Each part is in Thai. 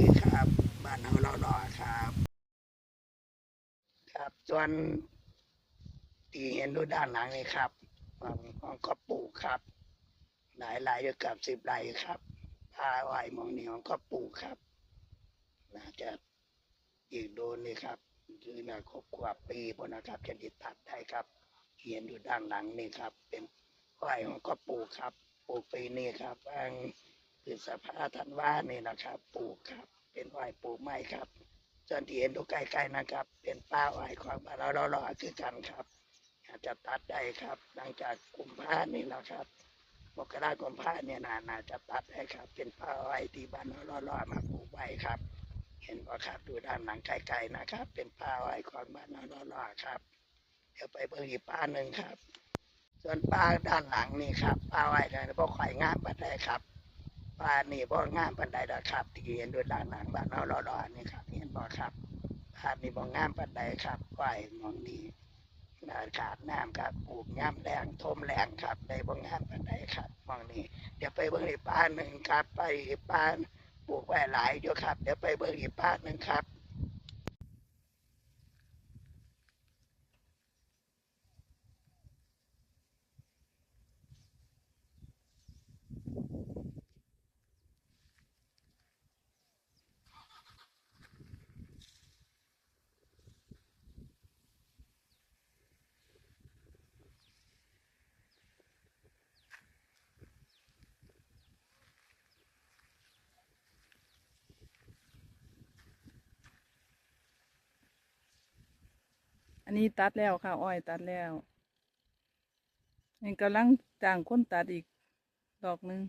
ดีครับ บ้านเฮาเราหล่อครับ ครับส่วนที่เห็นดูด้านหลังนี่ครับของของก็ปลูกครับ หลายไร่อยู่เกับสิบไร่ครับพาไว้หมองนี้ของก็ปลูกครับ น่าจะอีกโดนเลยครับคือนาครบกว่าปีพอนะครับ จะดิตัดได้ครับ เห็นอยู่ด้านหลังนี่ครับ เป็นไร่ของก็ปลูกครับ ปลูกปีนี้ครับบาง คือสภาธันวานี่นะครับ ปลูกครับ เป็นไร่ปลูกไม้ครับส่วนที่เห็นดูใกล้ๆนะครับ เป็นป้าไว้ของบ้านเราเราเราคือกันครับอาจจะตัดได้ครับ หลังจากกุมภานี่แหละครับมกรากุมภาเนี่ยนานาจะตัดได้ครับ เป็นป้าไว้ที่บ้านเราเรามาปลูกไว้ครับ เห็นว่าครับดูด้านหลังไกลๆนะครับ เป็นป้าไว้ของบ้านเราเราครับเดี๋ยวไปเบิ่งอีกป้าหนึ่งครับ ส่วนป้าด้านหลังนี่ครับป้าไว้เนี่ยบ่ค่อยงามปานใดครับ ป้านี่บ่งามปานใดดอกครับ ที่เห็นดูด้านหลังบ้านเราเราเรานี่ครับ เห็นบ่ครับภาพนี้บ่งามปานใดครับไหวมองนี้นาขาดน้ำครับปลูกงามแรงทมแรงครับในบ่งามปันใดครับมองนี้เดี๋ยวไปเบิ่งอีป้าหนึ่งครับ ไปอีป้าปลูกไว้หลายอยู่ครับ เดี๋ยวไปเบิ่งอีป้าหนึ่งครับ อันนี้ตัดแล้วค่ะ อ้อยตัดแล้วนี่กำลังจ้างคนตัดอีกดอกหนึ่ง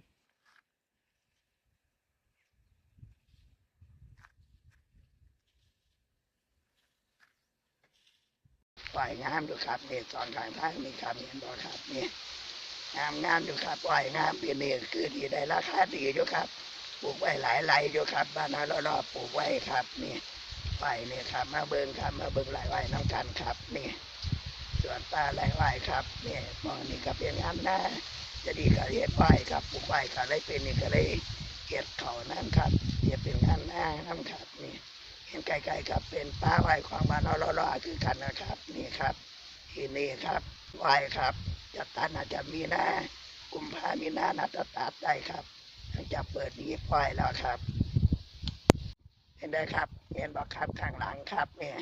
ปล่อยงามอยู่ครับนี่สอนกลางทางนี่ครับเห็นบ่ครับนี่งามงามอยู่ครับปล่อยงามเปีนี้คือดีได้ราคาดีอยู่ครับ ปลูกไว้หลายไร่อยู่ครับ บ้านเรารอบปลูกไว้ครับนี่ ปล่อยนี่ยครับ มาเบิ่งครับมาเบิ่งหลายไว้น้ำกันครับนี่ส่วนปลาหลายไว้ครับนี่มองนี่ก็เป็นงามหน้าจะดีก็เฮ็ดไว้ครับปลูกไว้ก็เลยเป็นนี่ก็เลยเฮ็ดเขานั่นครับเฮ็ดเป็นงานหน้าน้ำครับนี่เห็นไกลๆครับเป็นป้าไหวของบ้านเราเราๆคือกันนะครับ นี่ครับที่นี่ครับไหวครับจะตัดอาจจะมีหน้ากุมภามีหน้านาจะตัดได้ครับหลังจากเปิดนี้ปล่อยแล้วครับ เห็นได้ครับเห็นบอกครับข้างหลังครับเนี่ย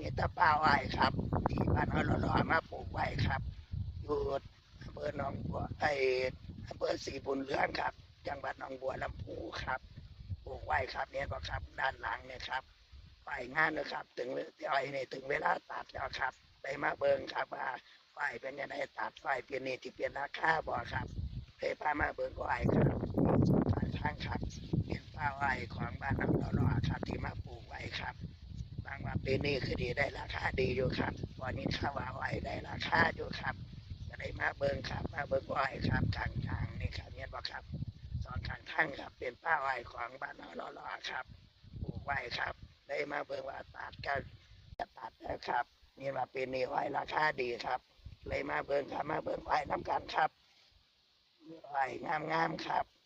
นี่ตะป้าไหวครับ ที่บ้านเราเราๆมาปลูกไว้ครับอยู่อำเภอหนองบัวไออำเภอสีบุญเรือนครับ จังหวัดหนองบัวลำพูครับปลูกไว้ครับเนี่ยบอกครับด้านหลังเนี่ยครับฝ่ายงานนะครับ ถึงอ้อยนี่ยถึงเวลาตัดแล้วครับไปมาเบิ่งครับว่าฝ่ายเป็นยังไงตัดฝ่ายเป็นนี่ที่เปลี่ยนราคาบ่ครับไปพามาเบิ่งอ้อยครับทางทางครับเป้าอ้อยของบ้านเราเราๆครับที่มาปลูกไว้ครับบางว่าปีนี้คือดีได้ราคาดีอยู่ครับวันนี้ข้าววาอ้อยได้ราคาอยู่ครับก็ได้มาเบิ่งครับ มาเบิ่งอ้อยครับทางทางนี่ครับเนี่ยบอกครับ สองข้างทางครับ เป็นป้าไว้ของบ้านเราล้อๆครับปลูกไว้ครับ ได้มาเบิ่งว่าตัดกันจะตัดแล้วครับนี่มาป็นนี่ไว้ราคาดีครับ เลยมาเบิ่งครับมาเบิ่งไวน้ำกันครับไว้งามๆครับ